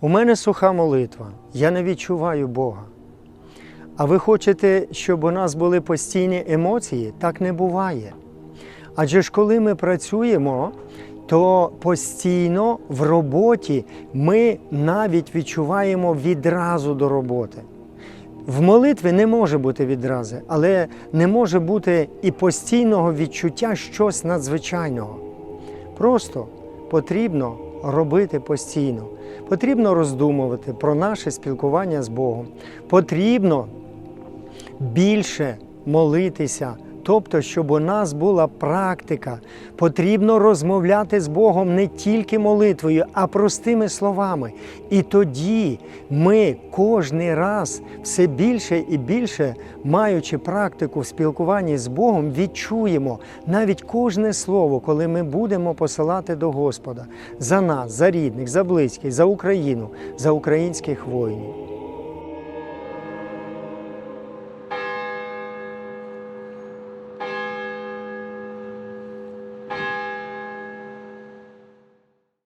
У мене суха молитва, я не відчуваю Бога. А ви хочете, щоб у нас були постійні емоції? Так не буває. Адже ж коли ми працюємо, то постійно в роботі ми навіть відчуваємо відразу до роботи. В молитві не може бути відрази, але не може бути і постійного відчуття щось надзвичайного. Просто потрібно робити постійно. Потрібно роздумувати про наше спілкування з Богом. Потрібно більше молитися. Тобто, щоб у нас була практика, потрібно розмовляти з Богом не тільки молитвою, а простими словами. І тоді ми кожний раз все більше і більше, маючи практику в спілкуванні з Богом, відчуємо навіть кожне слово, коли ми будемо посилати до Господа за нас, за рідних, за близьких, за Україну, за українських воїнів.